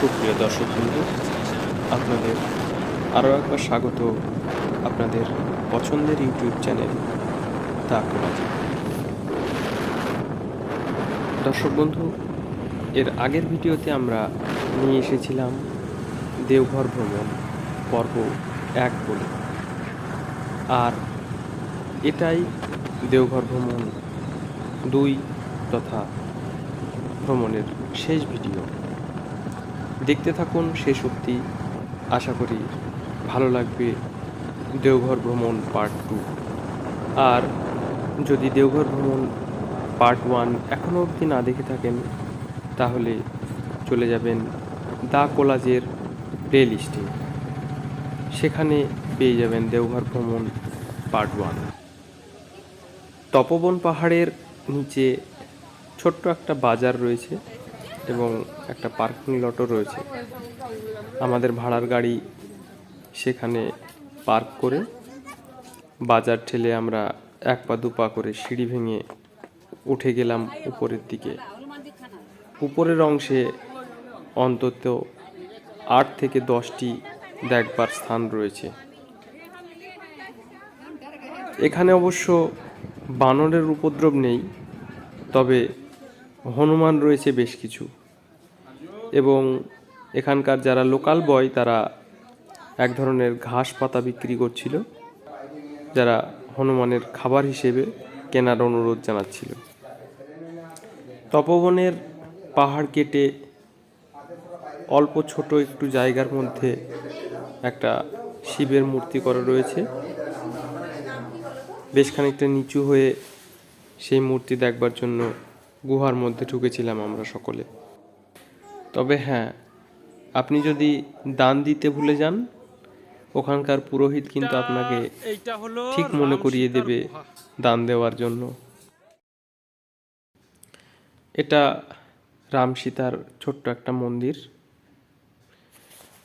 সুপ্রিয় দর্শক বন্ধু, আপনাদের আরও একবার স্বাগত আপনাদের পছন্দের ইউটিউব চ্যানেল দা কোলাজি দর্শক বন্ধু, এর আগের ভিডিওতে আমরা নিয়ে এসেছিলাম দেওঘর ভ্রমণ পর্ব এক বলে। আর এটাই দেওঘর ভ্রমণ দুই তথা ভ্রমণের শেষ ভিডিও। দেখতে থাকুন শেষ অবধি আশা করি ভালো লাগবে দেওঘর ভ্রমণ পার্ট টু। আর যদি দেওঘর ভ্রমণ পার্ট ওয়ান এখনও অবধি না দেখে থাকেন, তাহলে চলে যাবেন দা কোলাজের প্লে লিস্টে সেখানে পেয়ে যাবেন দেওঘর ভ্রমণ পার্ট ওয়ান। তপবন পাহাড়ের নিচে ছোট্ট একটা বাজার রয়েছে। এবং একটা পার্কিং লটও রয়েছে। আমাদের ভাড়ার গাড়ি সেখানে পার্ক করে বাজার ঠেলে আমরা এক পা দু পা করে সিঁড়ি ভেঙে উঠে গেলাম উপরের দিকে। উপরের অংশে অন্তত আট থেকে দশটি দেখবার স্থান রয়েছে। এখানে অবশ্য বানরের উপদ্রব নেই, তবে হনুমান রয়েছে বেশ কিছু। এবং এখানকার যারা লোকাল বয় তারা এক ধরনের ঘাস পাতা বিক্রি করছিল, যারা হনুমানের খাবার হিসেবে কেনার অনুরোধ জানাচ্ছিল। তপবনের পাহাড় কেটে অল্প ছোট একটু জায়গার মধ্যে একটা শিবের মূর্তি করা রয়েছে। বেশ খানিকটা নিচু হয়ে সেই মূর্তি দেখবার জন্য গুহার মধ্যে ঢুকেছিলাম আমরা সকলে। তবে হ্যাঁ আপনি যদি দান দিতে ভুলে যান ওখানকার পুরোহিত কিন্তু আপনাকে ঠিক মনে করিয়ে দেবে দান দেওয়ার জন্য। এটা রাম সীতার ছোট্ট একটা মন্দির।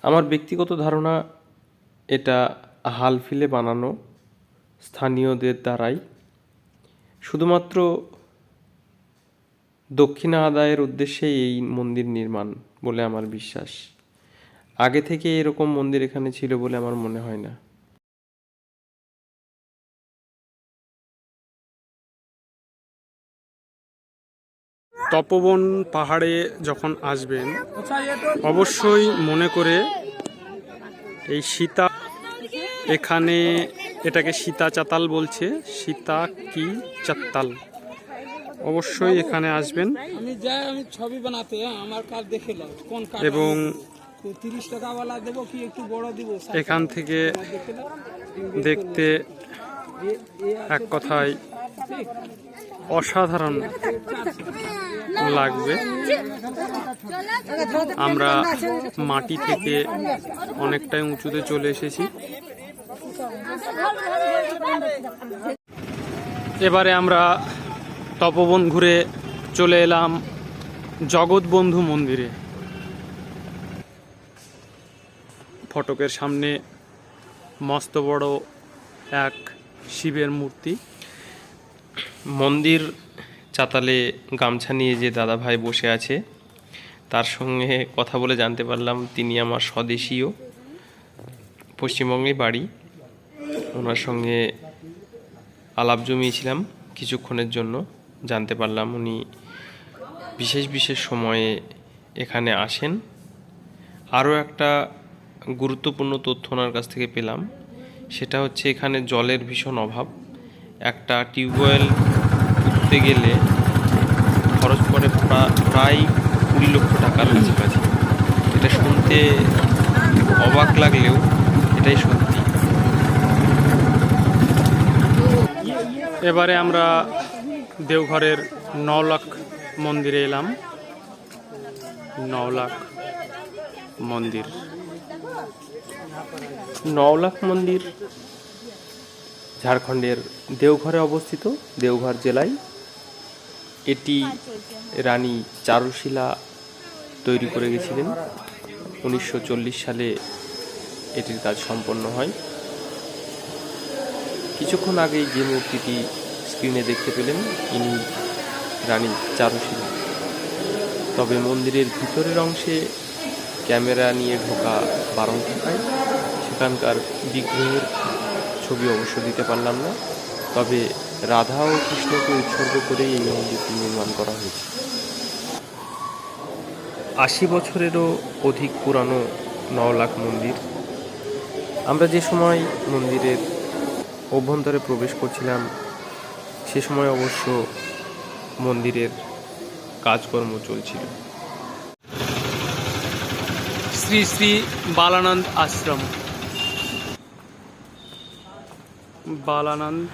আমার ব্যক্তিগত ধারণা এটা হাল ফিলে বানানো স্থানীয়দের দ্বারাই। শুধুমাত্র দক্ষিণা আদায়ের উদ্দেশ্যে এই মন্দির নির্মাণ বলে আমার বিশ্বাস। আগে থেকে এরকম মন্দির এখানে ছিল বলে আমার মনে হয় না। তপবন পাহাড়ে যখন আসবেন, অবশ্যই মনে করে এই সীতা এখানে এটাকে সীতা চাতাল বলছে। সীতা কি চাত্তাল অবশ্যই এখানে আসবেন। আমি যাই আমি ছবি বানাতে হ্যাঁ, আমার কাজ দেখে কোন কাজ এবং তিরিশ টাকা ওয়ালা দেবো কি একটু বড় দিব? এখান থেকে দেখতে এক কথায় অসাধারণ লাগবে। আমরা মাটি থেকে অনেকটাই উঁচুতে চলে এসেছি। এবারে আমরা তপবন ঘুরে চলে এলাম জগৎবন্ধু মন্দিরে। ফটকের সামনে মস্ত বড় এক শিবের মূর্তি। মন্দির চাতালে গামছা নিয়ে যে দাদা ভাই বসে আছে, তার সঙ্গে কথা বলে জানতে পারলাম তিনি আমার স্বদেশীয়, পশ্চিমবঙ্গে বাড়ি। ওনার সঙ্গে আলাপ জমিয়েছিলাম কিছুক্ষণের জন্য। জানতে পারলাম। উনি বিশেষ বিশেষ সময়ে এখানে আসেন। আরও একটা গুরুত্বপূর্ণ তথ্য ওনার কাছ থেকে পেলাম। সেটা হচ্ছে এখানে জলের ভীষণ অভাব। একটা টিউবওয়েল উঠতে গেলে খরচ প্রা- প্রায় কুড়ি লক্ষ টাকার কাছাকাছি। এটা শুনতে অবাক লাগলেও এটাই সত্যি। এবারে আমরা দেওঘরের নওলাখ মন্দিরে এলাম। নওলাখ মন্দির। নওলাখ মন্দির ঝাড়খণ্ডের দেওঘরে অবস্থিত, দেওঘর জেলায়। এটি রানী চারুশিলা তৈরি করে গেছিলেন। উনিশশো চল্লিশ সালে এটির কাজ সম্পন্ন হয়। কিছুক্ষণ আগেই যে মূর্তিটি স্ক্রিনে দেখতে পেলেন ইনি রানী চারুশিলা। তবে মন্দিরের ভিতরের অংশে ক্যামেরা নিয়ে ঢোকা বারণ থাকায় সেখানকার বিগ্রহের ছবি অবশ্য দিতে পারলাম না। তবে রাধা ও কৃষ্ণকে উৎসর্গ করেই এই মন্দিরটি নির্মাণ করা হয়েছে। আশি বছরেরও অধিক পুরানো নওলাখ মন্দির। আমরা যে সময় মন্দিরের অভ্যন্তরে প্রবেশ করছিলাম সে সময় অবশ্য মন্দিরের কাজকর্ম চলছিল। শ্রী শ্রী বালানন্দ আশ্রম। বালানন্দ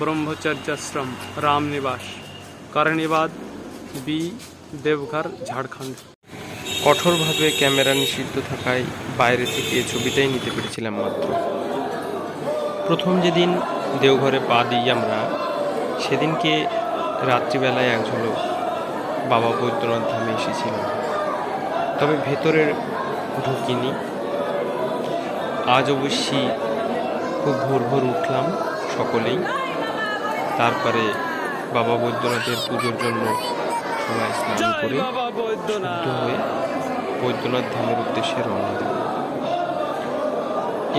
ব্রহ্মচর্যাশ্রম রামনিবাস কারণিবাদ বি দেবঘর ঝাড়খণ্ড। কঠোরভাবে ক্যামেরা নিষিদ্ধ থাকায় বাইরে থেকে ছবিটাই নিতে পেরেছিলাম মাত্র। প্রথম যেদিন দেওঘরে পা দিই আমরা সেদিনকে রাত্রিবেলায় এক ঝলক বাবা বৈদ্যনাথ ধামে এসেছিলাম তবে ভেতরে ঢুকিনি। আজ অবশ্যই খুব ভোর ভোর উঠলাম সকলেই। তারপরে বাবা বৈদ্যনাথের পুজোর জন্য সবাই স্নান করে শুদ্ধ হয়ে বৈদ্যনাথ ধামের উদ্দেশ্যে রওনা দেব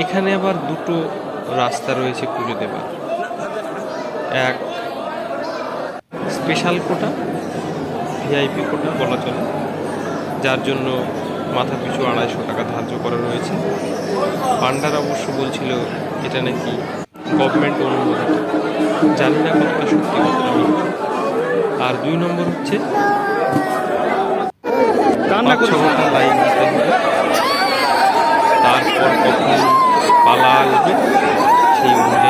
এখানে আবার দুটো রাস্তা রয়েছে পুজো দেবার। এক স্পেশাল কোটা ভিআইপি কোটা বলা চলে যার জন্য মাথা পিছু আড়াইশো টাকা ধার্য করা রয়েছে। পান্ডার অবশ্য বলছিল এটা নাকি গভর্নমেন্ট অনুমোদিত। জানি না কতটা সত্যি কতটা আর দুই নম্বর হচ্ছে পাঁচ ছ ঘণ্টা লাইন দিতে হবে। তারপর কখন পালা আসবে সেই অনুযায়ী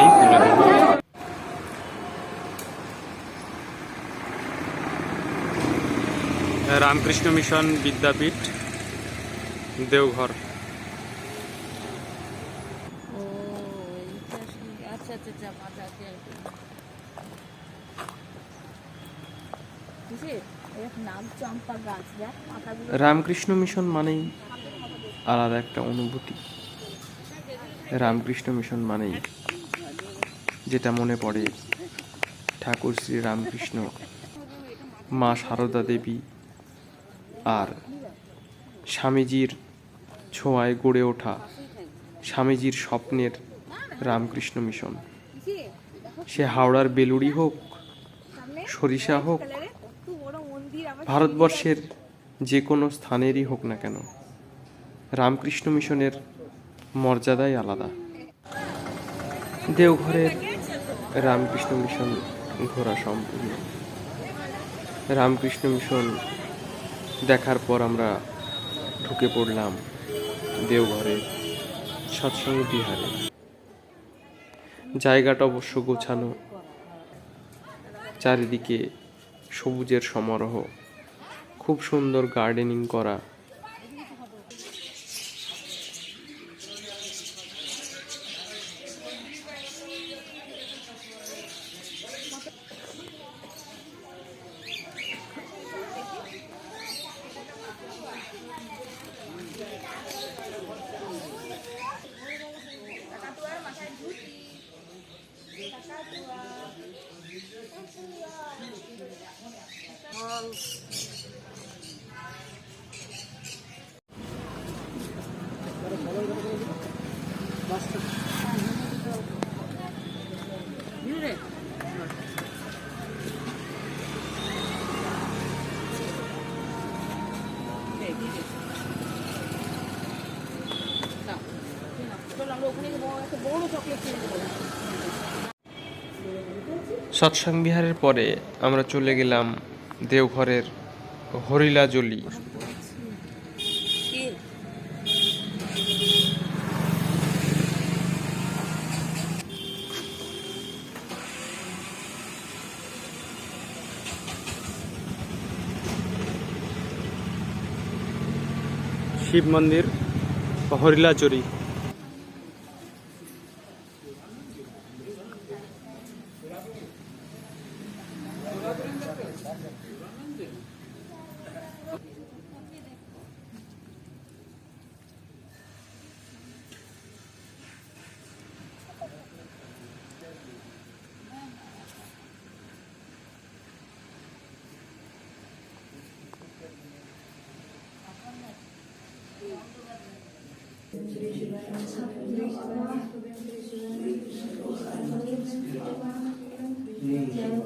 চম্পা মিশন বিদ্যাপীঠ দেওঘর। রামকৃষ্ণ মিশন মানেই আলাদা একটা অনুভূতি। রামকৃষ্ণ মিশন মানেই যেটা মনে পড়ে। ঠাকুর শ্রী রামকৃষ্ণ মা সারদা দেবী আর স্বামীজির ছোঁয়ায় গড়ে ওঠা স্বামীজির স্বপ্নের রামকৃষ্ণ মিশন। সে হাওড়ার বেলুড়ি হোক, সরিষা হোক, ভারতবর্ষের যে কোনো স্থানেরই হোক না কেন, রামকৃষ্ণ মিশনের মর্যাদাই আলাদা। দেওঘরের রামকৃষ্ণ মিশন ঘোরা সম্পূর্ণ। রামকৃষ্ণ মিশন দেখার পর আমরা ঢুকে পড়লাম দেওঘরে, সৎসঙ্গ বিহারে। জায়গাটা অবশ্য গোছানো। চারিদিকে সবুজের সমারোহ। খুব সুন্দর গার্ডেনিং করা। সৎসঙ্গ বিহারের পরে আমরা চলে গেলাম দেওঘরের হরিলাজলি শিব মন্দির হরিলাচরি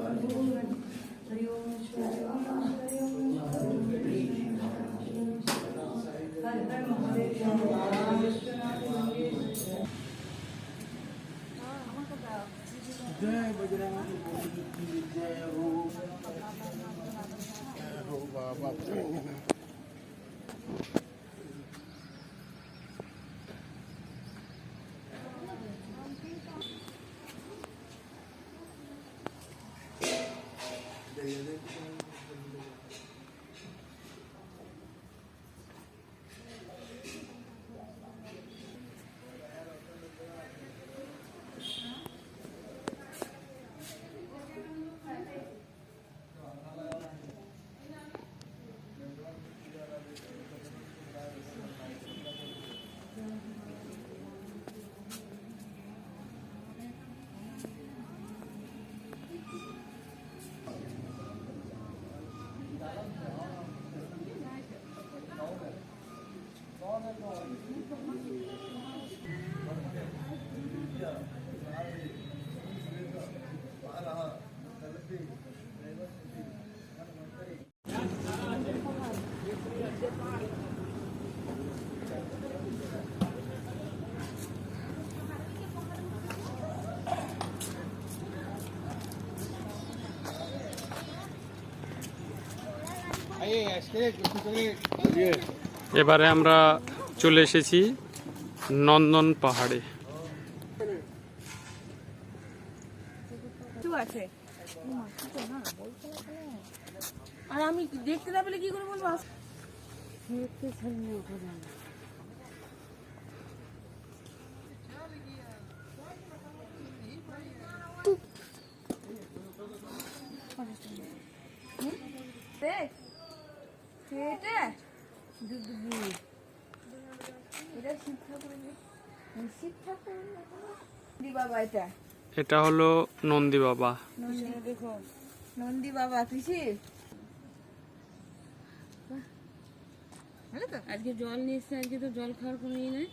Hallelujah. এবারে আমরা চলে এসেছি নন্দন পাহাড়ে। আর আমি দেখতে না পেলে কি করে বলব দেখতে ছাড়িয়ে ওঠা যায় না। হুম? দেখ এটা দুধ এটা শিব ঠাকুরের শিব ঠাকুর দি বাবা এটা? এটা হলো নন্দী বাবা। নন্দী দেখো। বাবা কৃষি আজকে জল নিয়ে এসছে আজকে তো জল খাওয়ার কোনো ইয়ে নেই।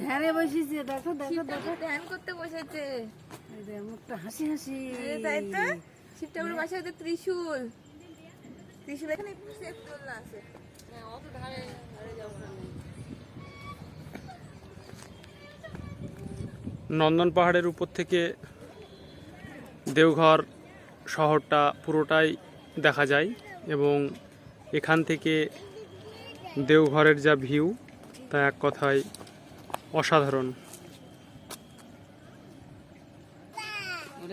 ধ্যানে। বসেছে দেখো দেখো দেখো। ধ্যান করতে বসেছে। মুখটা হাসি হাসি। তাই তো? শিব ঠাকুরের পাশে হচ্ছে ত্রিশূল। ত্রিশূল এখানে একটু সেফ দোলনা আছে। হ্যাঁ অত ধারে ধারে যাব না। নন্দন পাহাড়ের উপর থেকে দেওঘর শহরটা পুরোটাই দেখা যায় এবং এখান থেকে দেওঘরের যা ভিউ তা এক কথায় অসাধারণ।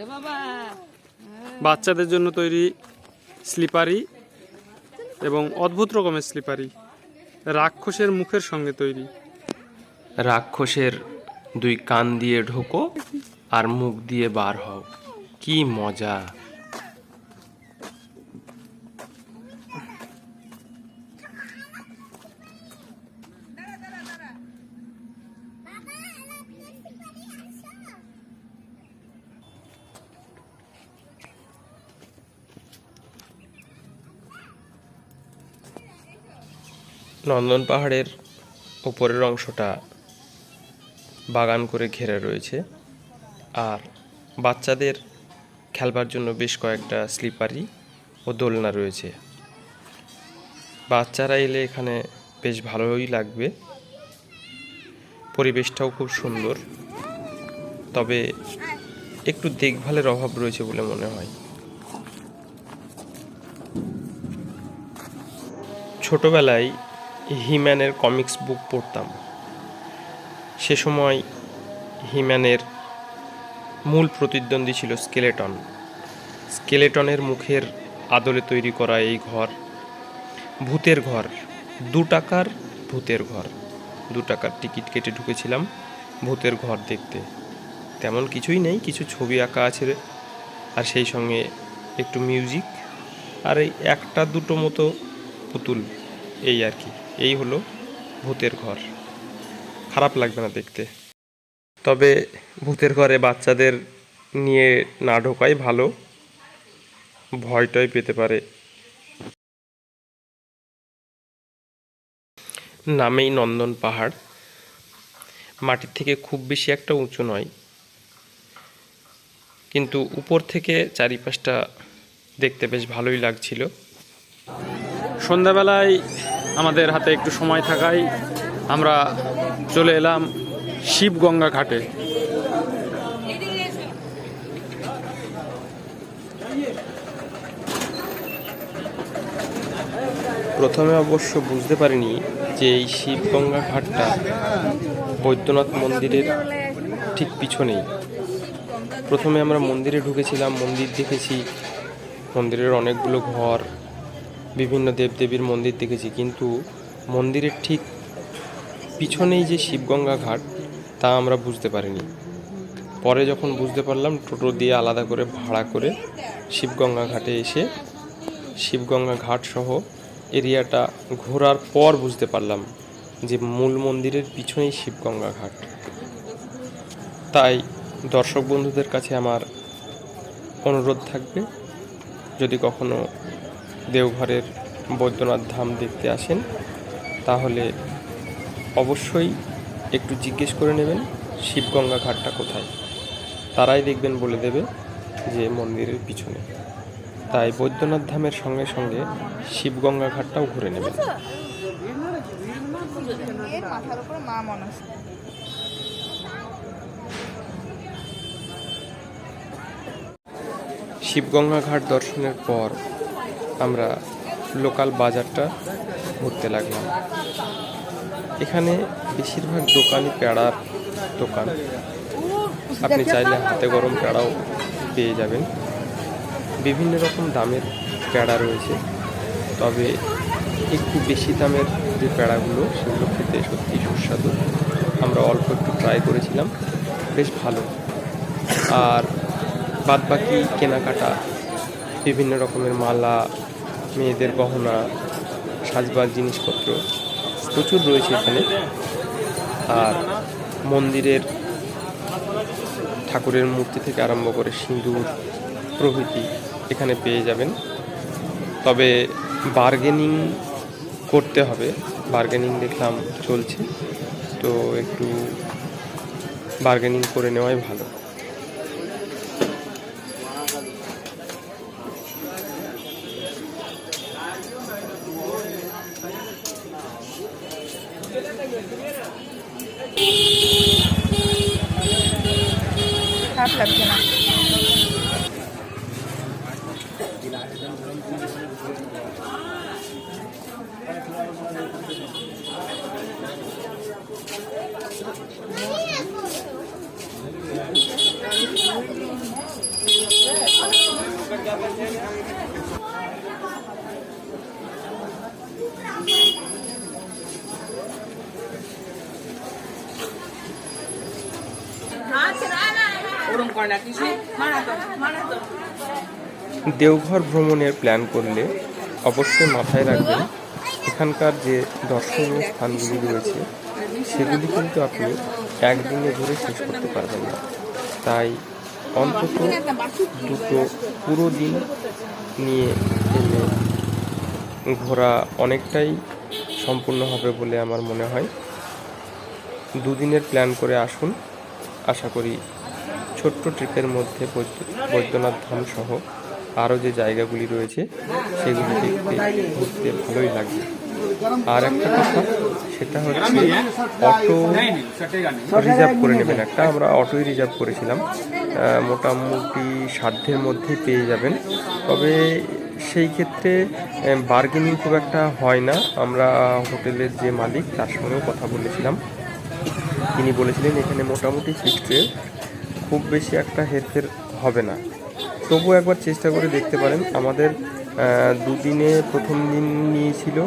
বাবা! বাচ্চাদের জন্য তৈরি স্লিপারি এবং অদ্ভুত রকমের স্লিপারি। রাক্ষসের মুখের সঙ্গে তৈরি। রাক্ষসের দুই কান দিয়ে ঢোকো আর মুখ দিয়ে বার হও। কি মজা। নন্দন পাহাড়ের উপরের অংশটা বাগান করে ঘেরা রয়েছে। আর বাচ্চাদের খেলবার জন্য বেশ কয়েকটা স্লিপারি ও দোলনা রয়েছে। বাচ্চারা এলে এখানে বেশ ভালোই লাগবে। পরিবেশটাও খুব সুন্দর। তবে একটু দেখভালের অভাব রয়েছে বলে মনে হয়। ছোটবেলায় হিম্যানের কমিক্স বুক পড়তাম। সে সময় হিম্যানের মূল প্রতিদ্বন্দ্বী ছিল স্কেলেটন স্কেলেটনের মুখের আদলে তৈরি করা এই ঘর, ভূতের ঘর, দু টাকার ভূতের ঘর। দু টাকার টিকিট কেটে ঢুকেছিলাম ভূতের ঘর দেখতে। তেমন কিছুই নেই, কিছু ছবি আঁকা আছে আর সেই সঙ্গে একটু মিউজিক আর এই একটা দুটো মতো পুতুল, এই আর কি। এই হলো ভূতের ঘর। খারাপ লাগবে না দেখতে। তবে ভূতের ঘরে বাচ্চাদের নিয়ে না ঢোকাই ভালো। ভয়টয় পেতে পারে। নামেই নন্দন পাহাড়। মাটির থেকে খুব বেশি একটা উঁচু নয়। কিন্তু উপর থেকে চারিপাশটা দেখতে বেশ ভালোই লাগছিল। সন্ধ্যাবেলায় আমাদের হাতে একটু সময় থাকায় আমরা চলে এলাম শিবগঙ্গা ঘাটে। প্রথমে অবশ্য বুঝতে পারিনি যে এই শিবগঙ্গা ঘাটটা বৈদ্যনাথ মন্দিরের ঠিক পিছনেই। প্রথমে আমরা মন্দিরে ঢুকেছিলাম, মন্দির দেখেছি। মন্দিরের অনেকগুলো ঘর বিভিন্ন দেবদেবীর মন্দির দেখেছি, কিন্তু মন্দিরের ঠিক পিছনেই যে শিবগঙ্গা ঘাট, তা আমরা বুঝতে পারিনি। পরে যখন বুঝতে পারলাম, টোটো দিয়ে আলাদা করে ভাড়া করে শিবগঙ্গা ঘাটে এসে শিবগঙ্গা ঘাট সহ এরিয়াটা ঘোরার পর বুঝতে পারলাম যে মূল মন্দিরের পিছনেই শিবগঙ্গা ঘাট। তাই দর্শক বন্ধুদের কাছে আমার অনুরোধ থাকবে, যদি কখনো দেওঘরের বৈদ্যনাথ ধাম দেখতে আসেন, তাহলে অবশ্যই একটু জিজ্ঞেস করে নেবেন শিবগঙ্গা ঘাটটা কোথায়। তারাই দেখবেন বলে দেবে যে মন্দিরের পিছনে। তাই বৈদ্যনাথ ধামের সঙ্গে সঙ্গে শিবগঙ্গা ঘাটটাও ঘুরে নেবেন। শিবগঙ্গা ঘাট দর্শনের পর আমরা লোকাল বাজারটা ঘুরতে লাগলাম। এখানে বেশিরভাগ দোকানই পেড়ার দোকান। আপনি চাইলে হাতে গরম পেড়াও পেয়ে যাবেন। বিভিন্ন রকম দামের পেড়া রয়েছে। তবে একটু বেশি দামের যে পেড়াগুলো, সেগুলো খেতে সত্যি সুস্বাদু। আমরা অল্প একটু ট্রাই করেছিলাম, বেশ ভালো। আর বাদবাকি কেনাকাটা, বিভিন্ন রকমের মালা মেয়েদের গহনা সাজবার জিনিসপত্র প্রচুর রয়েছে এখানে। আর মন্দিরের ঠাকুরের মূর্তি থেকে আরম্ভ করে সিঁদুর প্রভৃতি এখানে পেয়ে যাবেন। তবে বার্গেনিং করতে হবে। বার্গেনিং দেখলাম চলছে। তো একটু বার্গেনিং করে নেওয়াই ভালো খারাপ লাগছে না দেওঘর ভ্রমণের প্ল্যান করলে অবশ্যই মাথায় রাখবেন, এখানকার যে দর্শনীয় স্থানগুলি রয়েছে, সেগুলি কিন্তু আপনি একদিনে ঘুরে শেষ করতে পারবেন না। তাই অন্তত দুটো পুরো দিন নিয়ে এলে ঘোরা অনেকটাই সম্পূর্ণ হবে বলে আমার মনে হয়। দুদিনের প্ল্যান করে আসুন, আশা করি ছোট্ট ট্রিপের মধ্যে বৈদ্য- বৈদ্যনাথ ধাম সহ আরও যে জায়গাগুলি রয়েছে, সেগুলি দেখতে, ঘুরতে ভালোই লাগবে আর একটা কথা, সেটা হচ্ছে অটো রিজার্ভ করে নেবেন। একটা আমরা অটোই রিজার্ভ করেছিলাম। মোটামুটি সাধ্যের মধ্যে পেয়ে যাবেন। তবে সেই ক্ষেত্রে বার্গেনিং খুব একটা হয় না। আমরা হোটেলের যে মালিক, তার সঙ্গেও কথা বলেছিলাম। তিনি বলেছিলেন, এখানে মোটামুটি রেট খুব বেশি একটা হেরফের হবে না। তবুও একবার চেষ্টা করে দেখতে পারেন, আমাদের দুদিনে প্রথম দিন নিয়েছিল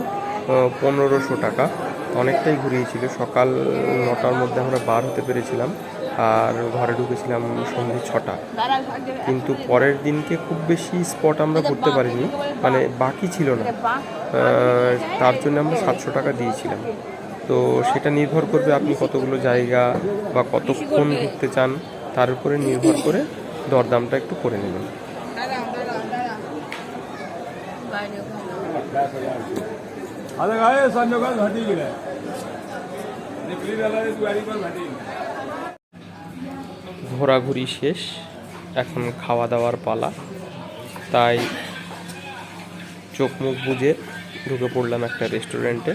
পনেরোশো টাকা। অনেকটাই ঘুরিয়েছিল। সকাল নটার মধ্যে আমরা বার হতে পেরেছিলাম, আর ঘরে ঢুকেছিলাম সন্ধ্যে ছটা। কিন্তু পরের দিনকে খুব বেশি স্পট আমরা ঘুরতে পারিনি মানে বাকি ছিল না। তার জন্য আমরা সাতশো টাকা দিয়েছিলাম। তো সেটা নির্ভর করবে আপনি কতগুলো জায়গা বা কতক্ষণ ঘুরতে চান। তার উপরে নির্ভর করে দরদামটা একটু করে নেবেন। ঘোরাঘুরি শেষ এখন খাওয়া দাওয়ার পালা। তাই চোখ মুখ বুজে ঢুকে পড়লাম একটা রেস্টুরেন্টে।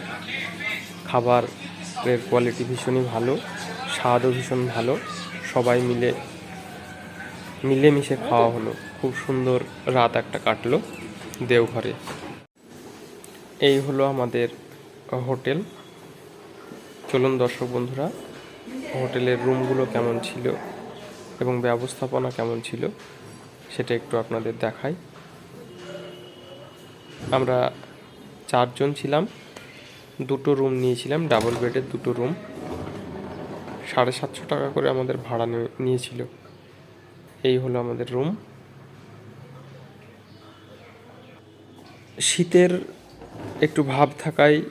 খাবারের কোয়ালিটি ভীষণই ভালো স্বাদও ভীষণ ভালো। সবাই মিলে, মিলেমিশে খাওয়া হলো। খুব সুন্দর রাত একটা কাটলো দেওঘরে। এই হলো আমাদের হোটেল। চলুন দর্শক বন্ধুরা, হোটেলের রুমগুলো কেমন ছিল এবং ব্যবস্থাপনা কেমন ছিল সেটা একটু আপনাদের দেখাই। আমরা চারজন ছিলাম, দুটো রুম নিয়েছিলাম, ডাবল বেডের দুটো রুম। সাড়ে সাতশো টাকা করে আমাদের ভাড়া নিয়ে- নিয়েছিল। এই হলো আমাদের রুম শীতের একটু ভাব থাকায়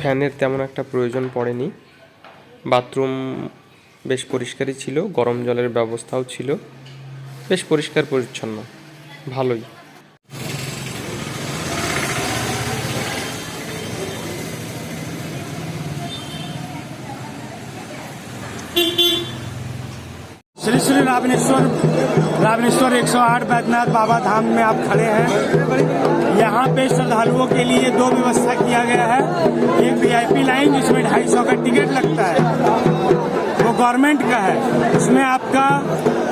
ফ্যানের তেমন একটা প্রয়োজন পড়েনি। বাথরুম বেশ পরিষ্কারই ছিল, গরম জলের ব্যবস্থাও ছিল। বেশ পরিষ্কার পরিচ্ছন্ন, ভালোই। श्री रावणेश्वर रावणेश्वर 108 बैद्यनाथ बाबा धाम में आप खड़े हैं। यहाँ पे श्रद्धालुओं के लिए दो व्यवस्था किया गया है। एक वीआईपी लाइन, जिसमें ढाई सौ का टिकट लगता है। वो गवर्नमेंट का है। उसमें आपका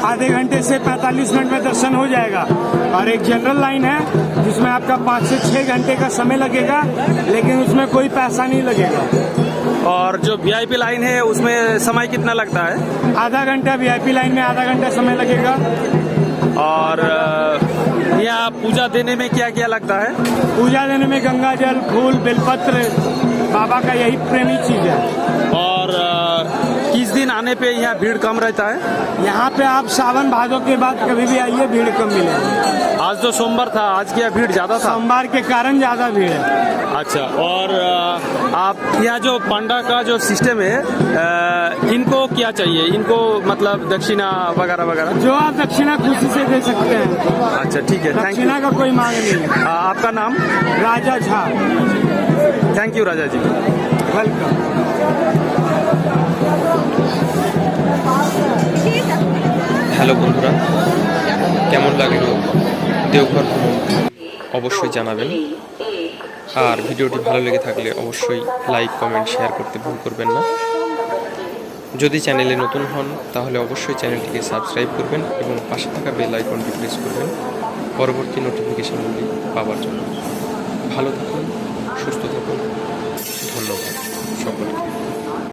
आधे घंटे से 45 मिनट में दर्शन हो जाएगा। और एक जनरल लाइन है, जिसमें आपका पाँच से छः घंटे का समय लगेगा, लेकिन उसमें कोई पैसा नहीं लगेगा। और जो वीआईपी लाइन है उसमें समय कितना लगता है? आधा घंटा वीआईपी लाइन में आधा घंटा समय लगेगा। और यह पूजा देने में क्या क्या लगता है? पूजा देने में गंगा जल फूल बेलपत्र बाबा का यही प्रेमी चीज़ है। आने पे यहाँ भीड़ कम रहता है? यहाँ पे आप सावन भादो के बाद कभी भी आइए भीड़ कम मिलेगी। आज तो सोमवार था आज की यहाँ भीड़ ज़्यादा था? सोमवार के कारण ज़्यादा भीड़ है। अच्छा और आप यहाँ जो पांडा का जो सिस्टम है इनको क्या चाहिए? इनको मतलब दक्षिणा वगैरह वगैरह? जो आप दक्षिणा खुशी से दे सकते हैं। अच्छा ठीक है दक्षिणा का कोई मांग नहीं है। आपका नाम? Raja Jha. Thank you Raja ji. Welcome hello বন্ধুরা, কেমন লাগল দেওঘর? ভ্রমণ অবশ্যই জানাবেন। আর ভিডিওটি ভালো লেগে থাকলে অবশ্যই লাইক, কমেন্ট, শেয়ার করতে ভুল করবেন না। যদি চ্যানেলে নতুন হন, তাহলে অবশ্যই চ্যানেলটিকে সাবস্ক্রাইব করবেন এবং পাশে থাকা বেল আইকনটি প্রেস করবেন পরবর্তী নোটিফিকেশনগুলি পাওয়ার জন্য। ভালো থাকুন, সুস্থ থাকুন। ধন্যবাদ